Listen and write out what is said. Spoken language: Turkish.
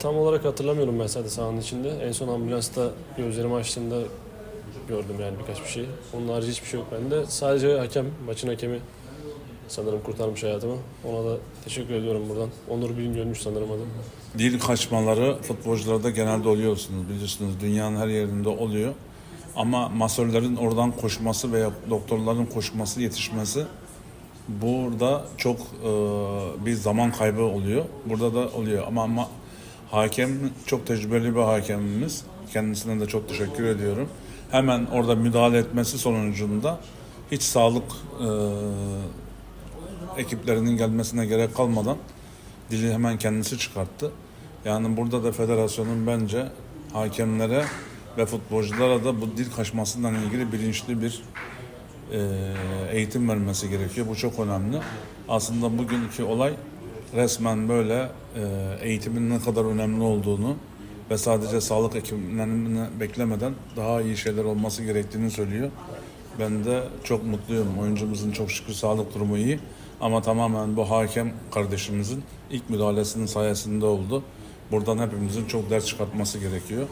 Tam olarak hatırlamıyorum ben zaten sahanın içinde. En son ambulansta gözlerimi açtığımda gördüm yani birkaç bir şey. Onun harici hiçbir şey yok bende. Sadece hakem, maçın hakemi sanırım kurtarmış hayatımı. Ona da teşekkür ediyorum buradan. Onur Bingöl'müş sanırım adı. Dil kaçmaları futbolcularda genelde oluyorsunuz biliyorsunuz. Dünyanın her yerinde oluyor. Ama masörlerin oradan koşması veya doktorların koşması, yetişmesi burada çok e, bir zaman kaybı oluyor. Burada da oluyor ama, ama hakem çok tecrübeli bir hakemimiz. Kendisine de çok teşekkür ediyorum. Hemen orada müdahale etmesi sonucunda hiç sağlık e, ekiplerinin gelmesine gerek kalmadan dili hemen kendisi çıkarttı. Yani burada da federasyonun bence hakemlere ve futbolculara da bu dil kaçmasından ilgili bilinçli bir e, eğitim vermesi gerekiyor. Bu çok önemli. Aslında bugünkü olay resmen böyle e, eğitimin ne kadar önemli olduğunu ve sadece sağlık ekiplerini beklemeden daha iyi şeyler olması gerektiğini söylüyor. Ben de çok mutluyum. Oyuncumuzun çok şükür sağlık durumu iyi. Ama tamamen bu hakem kardeşimizin ilk müdahalesinin sayesinde oldu. Buradan hepimizin çok ders çıkartması gerekiyor.